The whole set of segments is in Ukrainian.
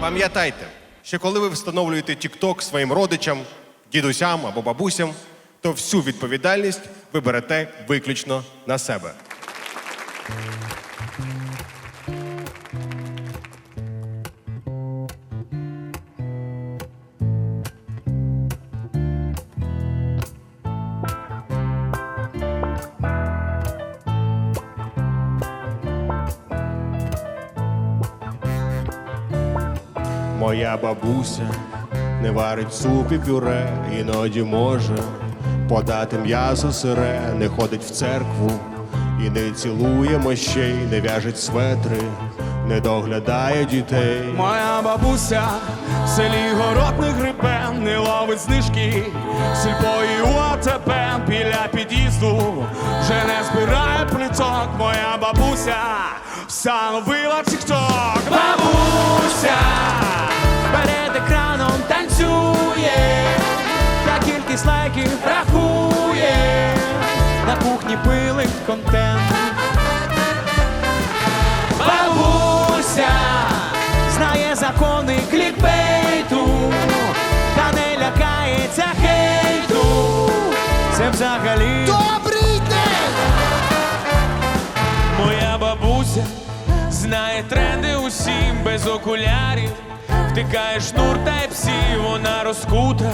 Пам'ятайте, що коли ви встановлюєте TikTok своїм родичам, дідусям або бабусям, то всю відповідальність ви берете виключно на себе. Моя бабуся не варить суп і пюре, іноді може подати м'ясо сире, не ходить в церкву і не цілує мощей, не в'яжить светри, не доглядає дітей. Моя бабуся в селі город не грибе, не ловить знижки, сільпої у АТП біля під'їзду, вже не збирає плиток. Моя бабуся встановила тік-ток. Бабуся кухні контент. Бабуся знає закони клікбейту, та не лякається хейту. Це взагалі Добрий день! моя бабуся знає тренди усім без окулярів. Втикає шнур та й псі, вона розкута,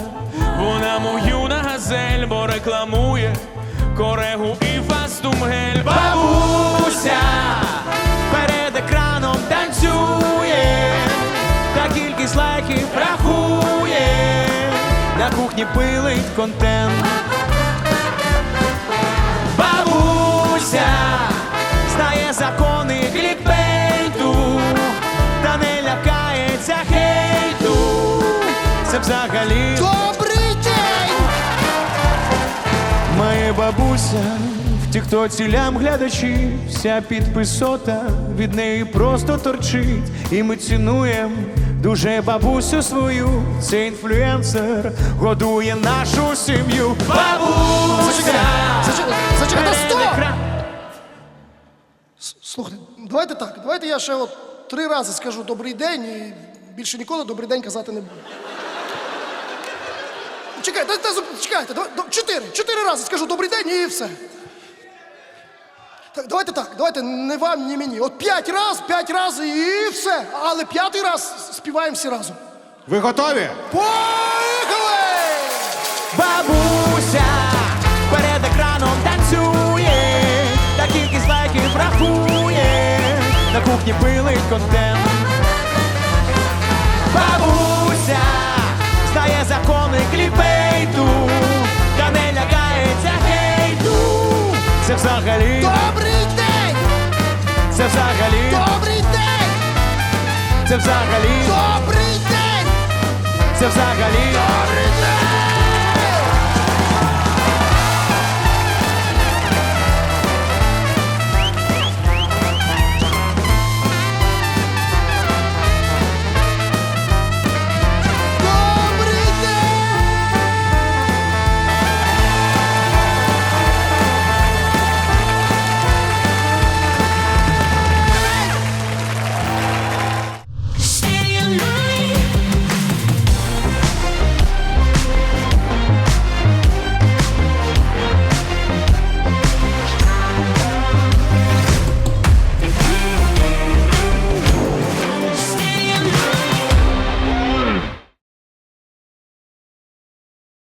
вона мою на газель, бо рекламує корегу і фастумгель. Бабуся перед екраном танцює, та кількість лайків рахує, на кухні пилить контент. Бабуся знає закони клікбейту, та не лякається хейту. Це взагалі бабуся в тіктоці лям глядачі, вся підписота від неї просто торчить. І ми цінуємо дуже бабусю свою. Це інфлюенсер годує нашу сім'ю. Бабуся! Зачекайте, зачекайте, стоп! Слухайте, давайте так. Давайте я ще от три рази скажу добрий день і більше ніколи добрий день казати не буду. Чекайте, дайте, чекайте, чотири, чотири рази скажу добрий день і все. Так, давайте так, давайте не вам, ні мені. От п'ять раз, п'ять разів і все. Але п'ятий раз співаємо всі разом. Ви готові? Поїхали! Бабуся перед екраном танцює, та кількість лайків рахує, на кухні пилить контент. Бабуся знає закони кліпейту, та не лякається хейту. Це взагалі, Добрий день! це взагалі, Добрий день! це взагалі, Добрий день! це взагалі. Добрий день!